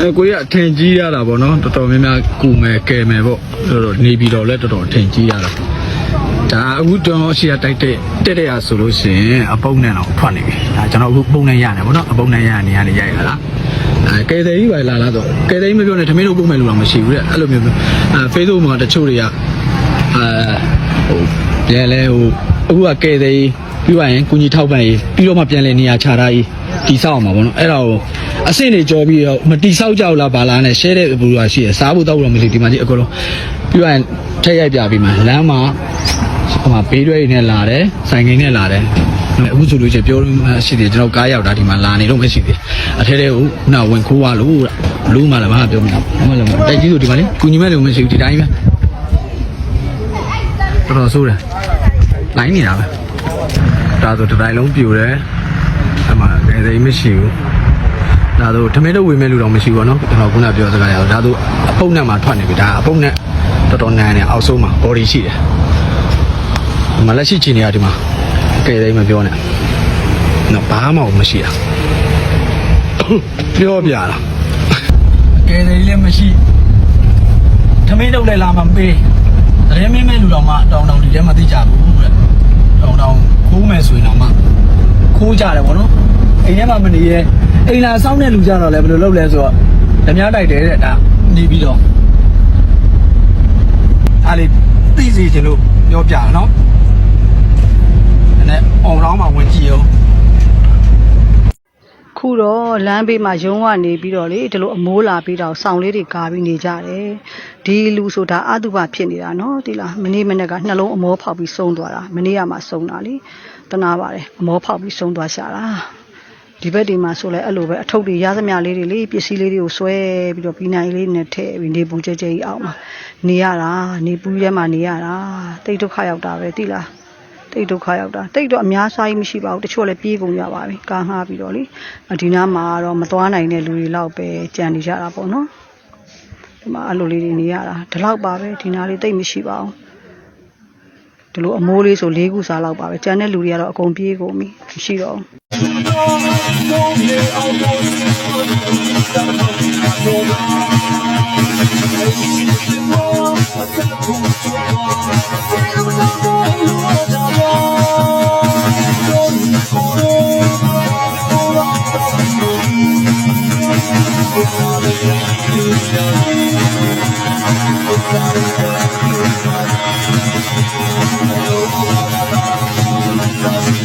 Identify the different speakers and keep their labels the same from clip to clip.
Speaker 1: အဲကိုကြီးကအထင်ကြီးရတာပေါ့နော်တော်တော်များများကူမယ်ကယ်မယ်ပေါ့တော်တော်နေပြီးတော့လဲတော်တော်အထင်ကြီးရတာဒါအခုကျွန်တော်ရှေ့ကတိုက်တဲ့တက်တဲ့ရဆိုလို့ရှိရင်အပုံနဲ့တော့ထွက်နေပြီဒါကျွန်တော်အခုပုံနဲ့ရတယ်ပေါ့နော်အပုံနဲ့ရနေရနေရိုက်ရလားအဲကယ်တဲ့ကြီးပါလာလားတော့ကယ်တဲ့ကြီးမပြောနဲ့ထမင်းတို့ပုံမဲ့လို့တော့မရှိဘူးတဲ့အဲ့လိုမျိုးအဲ Facebook မှာတချို့တွေကအဲဟိုပြန်လဲဟိုအခုကကယ်တဲ့ကြီး ပြီးသွားရင်ကုညီထောက်ပံ့ရေးပြီးတော့မှပြန်လဲနေရာချထားရေးတီဆောက်အောင်ပါဗောနော်အဲ့ဒါကိုအဆင့်တွေကြောပြီးတော့မတီဆောက်ကြဘူးလားဘာလားနဲ့ share တဲ့ဘူကရှိရစားဖို့တောက်လို့မရှိဒီမှာကြီးအကုန်လုံးပြီးသွားရင်ထည့်ရိုက်ပြပြီးမှလမ်းမှာဟိုမှာဘေးရွက်တွေနဲ့လာတယ်ဆိုင်ကိန်းနဲ့လာတယ်အခုဆိုလို့ချင်းပြောလို့ရှိတယ်ကျွန်တော်ကားရောက်တာဒီမှာလာနေတော့မရှိသေးအထဲထဲကိုနာဝင်ခိုးသွားလို့လို့မှလည်းမပြောမလို့မလည်းတိုက်ကြီးဆိုဒီမှာလေကုညီမဲ့လို့မရှိဘူးဒီတိုင်းပဲတော်တော်ဆိုးတယ်လိုင်းနေတာပဲ ဒါဆိုတစ်တိုင်းလုံးပြိုတယ်အမှအဲစိမရှိဘူးဒါဆိုထမင်းတော့ဝေမဲ့လူတော့မရှိဘူးပေါ့နော်ကျွန်တော်ခုနပြောစကားရအောင်ဒါဆိုအဖုံနဲ့မှထွက်နေပြီဒါအဖုံနဲ့တော်တော်နန်းနေအောက်ဆုံးမှာ body ရှိတယ်ဒီမှာလက်ရှိချင်နေရဒီမှာကဲစိမပြောနဲ့နော်ဘာမှမရှိတာပြောပြတာကဲစိလည်းမရှိထမင်းတော့လည်းလာမှမပေးတရင်မင်းမဲ့လူတော်မှတောင်းတောင်းဒီထဲမှာသိကြဘူးတဲ့ တောင်းတောင်းခိုးမယ်ဆိုရင်တော့မှခိုးကြတယ်ဗောနော်အိမ်ထဲမှာမနေရဲအိမ်လာစောင်းတဲ့လူကြတော့လည်းဘယ်လိုလုပ်လဲဆိုတော့ဓမြတိုက်တယ်တဲ့ဒါနေပြီးတော့အားလေးသိစီချင်လို့ပြောပြတာနော်အဲ့အွန်လောင်းမှာဝင်ကြည့်အောင်
Speaker 2: ခုတော့လမ်းဘေးမှာရုံးကနေပြီးတော့လေဒီလိုအမိုးလာပြီးတော့စောင်းလေးတွေကာပြီးနေကြတယ်ဒီလူဆိုတာအတုပဖြစ်နေတာနော်ဒီလားမနေ့မနေ့ကနှလုံးအမောဖောက်ပြီးဆုံးသွားတာမနေ့ကမှဆုံးတာလေတနာပါတယ်အမောဖောက်ပြီးဆုံးသွားရှာတာဒီဘက်ဒီမှာဆိုလဲအဲ့လိုပဲအထုပ်တွေရသမျှလေးတွေလေပစ္စည်းလေးတွေကိုဆွဲပြီးတော့ပြီးနိုင်လေးနဲ့ထည့်ပြီးနေပူကြဲကြဲကြီးအောင်မှာနေရတာနေပူရဲမှာနေရတာတိတ်ဒုက္ခရောက်တာပဲတိလား တိတ်ဒုက္ခရောက်တာတိတ်တော့အများစားကြီးမရှိပါဘူးတချို့လည်းပြေးကုန်ကြပါပြီကားငှားပြီးတော့လေဒီနားမှာတော့မသွားနိုင်တဲ့လူတွေလောက်ပဲကြံနေကြတာပေါ့နော်ဒီမှာအလိုလေးတွေနေရတာဒီလောက်ပါပဲဒီနားလေးတိတ်မရှိပါဘူးဒီလိုအမိုးလေးဆို၄ခုစားလောက်ပါပဲကြံတဲ့လူတွေကတော့အကုန်ပြေးကုန်ပြီမရှိတော့ဘူး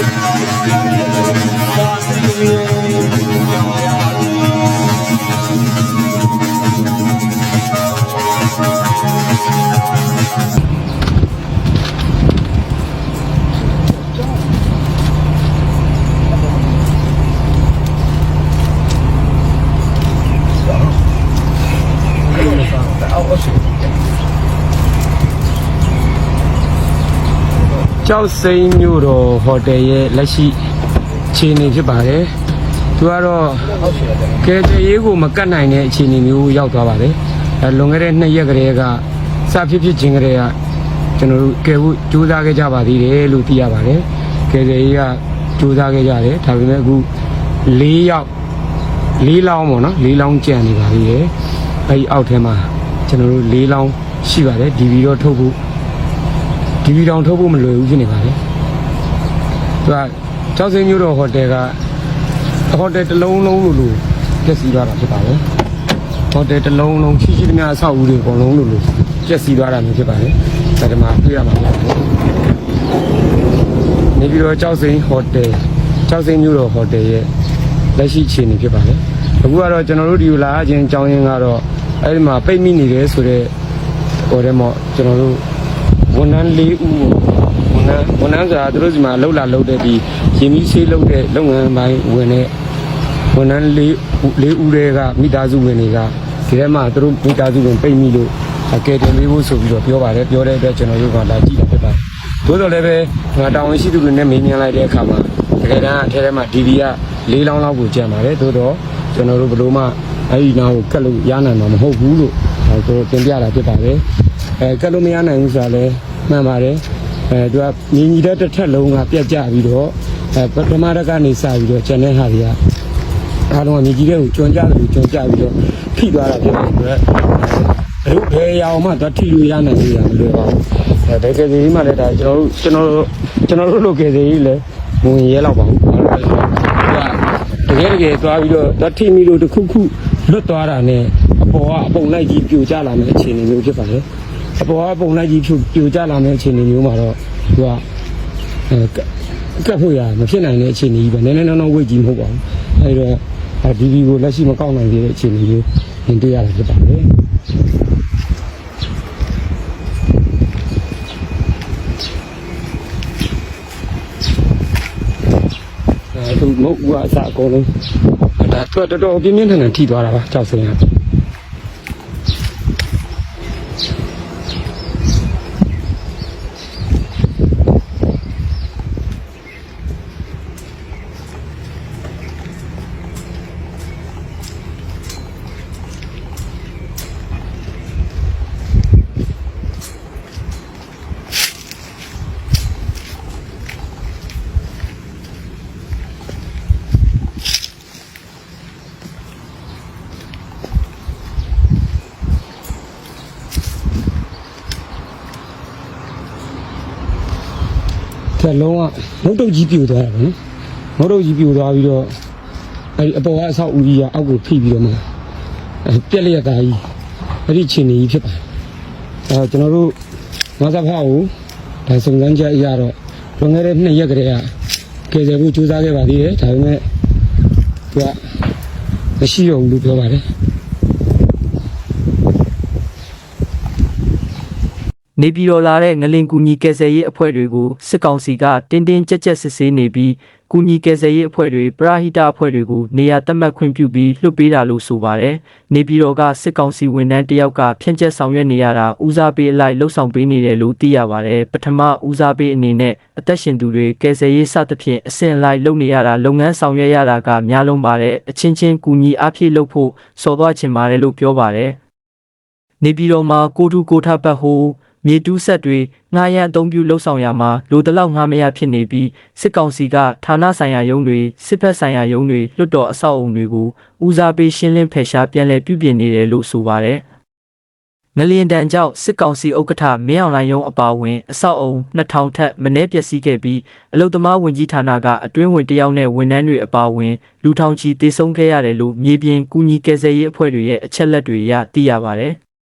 Speaker 2: yo, yo, yo.
Speaker 3: ကျောက်စိမ်းမြို့တော်ဟိုတယ်ရဲ့လက်ရှိအခြေအနေဖြစ်ပါတယ်။သူကတော့ကဲကြရေးကိုမကတ်နိုင်တဲ့အခြေအနေမျိုးရောက်သွားပါတယ်။အဲလွန်ခဲ့တဲ့နှစ်ရက်ကလေးကစဖြစ်ဖြစ်ချင်းကလေးကကျွန်တော်တို့ကဲဖို့ကြိုးစားခဲ့ကြပါသေးတယ်လို့သိရပါတယ်။ကဲကြရေးကကြိုးစားခဲ့ကြတယ်ဒါပေမဲ့အခု၄ယောက်၄လောင်းပေါ့နော်၄လောင်းကြံနေပါသေးတယ်။အဲဒီအောက်ထဲမှာကျွန်တော်တို့၄လောင်းရှိပါတယ်ဒီဗီတော့ထုတ်ဖို့ ဒီဗီတောင်ထုတ်ဖို့မလွယ်ဘူးဖြစ်နေပါလေသူကကျောက်စိမ်းမြို့တော်ဟိုတယ်ကဟိုတယ်တစ်လုံးလုံးလို့လို့ပြည့်စည်သွားတာဖြစ်ပါလေဟိုတယ်တစ်လုံးလုံးရှိရှိသမျှအဆောက်အဦတွေအကုန်လုံးလို့လို့ပြည့်စည်သွားတာမျိုးဖြစ်ပါလေဒါတမတွေ့ရမှာဖြစ်ပါတယ်နေပြီးတော့ကျောက်စိမ်းဟိုတယ်ကျောက်စိမ်းမြို့တော်ဟိုတယ်ရဲ့လက်ရှိအခြေအနေဖြစ်ပါလေအခုကတော့ကျွန်တော်တို့ဒီကိုလာခြင်းအကြောင်းရင်းကတော့အဲ့ဒီမှာပိတ်မိနေတယ်ဆိုတော့ဟိုတယ်မှာကျွန်တော်တို့ ဝန်ထမ်း၄ဦးကိုဝန်ထမ်းဝန်ထမ်းဆိုတာသူတို့စီမှာလှုပ်လာလှုပ်တဲ့ဒီရင်မီးဆေးလှုပ်တဲ့လုပ်ငန်းပိုင်းဝင်တဲ့ဝန်ထမ်းလေးလေးဦးတွေကမိသားစုဝင်တွေကဒီထဲမှာသူတို့မိသားစုဝင်ပိတ်မိလို့ကဲတင်ပေးဖို့ဆိုပြီးတော့ပြောပါတယ်ပြောတဲ့အတွက်ကျွန်တော်တို့ကလာကြည့်တာဖြစ်ပါတယ်သို့တော်လည်းပဲငါတာဝန်ရှိသူတွေနဲ့မေးမြန်းလိုက်တဲ့အခါမှာတကယ်တမ်းအထဲထဲမှာ DV က၄လောင်းလောက်ကိုကြံပါတယ်သို့တော့ကျွန်တော်တို့ဘယ်လိုမှအဲ့ဒီနာကိုကတ်လို့ရနိုင်မှာမဟုတ်ဘူးလို့အဲဆိုတင်ပြတာဖြစ်ပါတယ် အဲကတ်လို့မရနိုင်ဘူးဆိုတာလည်းမှန်ပါတယ်အဲသူကညီညီတဲ့တစ်ထက်လုံးကပြတ်ကျပြီးတော့အဲပထမရက်ကနေစပြီးတော့ကျန်တဲ့ဟာတွေကအားလုံးကမြေကြီးတဲ့ကိုကျွံကြတယ်ကျွံကြပြီးတော့ထိသွားတာဖြစ်တဲ့အတွက်ဘယ်လိုဘယ်ရအောင်မှတော့ထိလို့ရနိုင်လို့ရမလို့ပါဘူးအဲဘယ်ကယ်စီမှလည်းဒါကျွန်တော်တို့ကျွန်တော်တို့ကျွန်တော်တို့လိုကယ်စီလည်းဝင်ရဲတော့ပါဘူးဘာလို့လဲဆိုတော့တကယ်တကယ်သွားပြီးတော့တော့ထိမိလို့တစ်ခုခုလွတ်သွားတာနဲ့အပေါ်ကအပုံလိုက်ကြီးပြိုကျလာမယ့်အခြေအနေမျိုးဖြစ်ပါတယ် အပေါ်ကအပုံလိုက်ကြီးပြိုကျလာမယ့်အခြေအနေမျိုးမှာတော့သူကအဲကပ်ဖို့ရမဖြစ်နိုင်တဲ့အခြေအနေကြီးပဲနည်းနည်းနောင်းနောင်းဝိတ်ကြီးမဟုတ်ပါဘူးအဲဒီတော့ဒီဗီကိုလက်ရှိမကောက်နိုင်သေးတဲ့အခြေအနေမျိုးမြင်တွေ့ရတာဖြစ်ပါတယ်အဲသူမဟုတ်ဘူးအစအကုန်လုံးဒါတော့တော်တော်ပြင်းပြင်းထန်ထန်ထိသွားတာပါကြောက်စရင်က တဲ့လုံးကမုတ်တုတ်ကြီးပြိုသွားတာဗောနော်မုတ်တုတ်ကြီးပြိုသွားပြီးတော့အဲဒီအပေါ်ကအဆောက်အဦကြီးကအောက်ကိုဖိပြီးတော့မှအဲပြက်လျက်သားကြီးအဲ့ဒီခြေနေကြီးဖြစ်ပါတယ်အဲကျွန်တော်တို့ငါးစားဖောက်ကိုဒါစုံစမ်းချက်အရတော့လွန်ခဲ့တဲ့နှစ်ရက်ကတည်းကကယ်ဆယ်ဖို့ကြိုးစားခဲ့ပါသေးတယ်ဒါပေမဲ့သူကမရှိတော့ဘူးလို့ပြောပါတယ်
Speaker 4: နေပြည်တော်လာတဲ့ငလင်ကူညီကယ်ဆယ်ရေးအဖွဲ့တွေကိုစစ်ကောင်စီကတင်းတင်းကြပ်ကြပ်စစ်ဆေးနေပြီးကူညီကယ်ဆယ်ရေးအဖွဲ့တွေပရဟိတအဖွဲ့တွေကိုနေရာသတ်မှတ်ခွင့်ပြုပြီးလွှတ်ပေးတာလို့ဆိုပါတယ်။နေပြည်တော်ကစစ်ကောင်စီဝန်ထမ်းတယောက်ကဖြန့်ကျက်ဆောင်ရွက်နေရတာဦးစားပေးအလိုက်လှုပ်ဆောင်ပေးနေတယ်လို့သိရပါတယ်။ပထမဦးစားပေးအနေနဲ့အသက်ရှင်သူတွေကယ်ဆယ်ရေးစသဖြင့်အဆင့်လိုက်လုပ်နေရတာလုပ်ငန်းဆောင်ရွက်ရတာကများလုံးပါတယ်။အချင်းချင်းကူညီအားဖြည့်လုပ်ဖို့စော်သွားချင်ပါတယ်လို့ပြောပါတယ်။နေပြည်တော်မှာကိုတူကိုထပ်ပတ်ဟို မြေတူးဆက်တွေငှားရမ်းအသုံးပြုလှုပ်ဆောင်ရမှာလိုတလောက်ငှားမရဖြစ်နေပြီးစစ်ကောင်စီကဌာနဆိုင်ရာရုံးတွေစစ်ဖက်ဆိုင်ရာရုံးတွေလွတ်တော်အဆောက်အုံတွေကိုဦးစားပေးရှင်းလင်းဖယ်ရှားပြန်လည်ပြုပြင်နေတယ်လို့ဆိုပါတယ်။ငလျင်တန်ကြောင့်စစ်ကောင်စီဥက္ကဋ္ဌမင်းအောင်လှိုင်ရုံးအပါအဝင်အဆောက်အုံ2000ထက်မနည်းပျက်စီးခဲ့ပြီးအလုတ္တမဝင်ကြီးဌာနကအတွင်းဝင်တယောက်နဲ့ဝန်ထမ်းတွေအပါအဝင်လူထောင်ချီတေဆုံးခဲ့ရတယ်လို့မြေပြင်ကူညီကယ်ဆယ်ရေးအဖွဲ့တွေရဲ့အချက်လက်တွေအရသိရပါတယ်။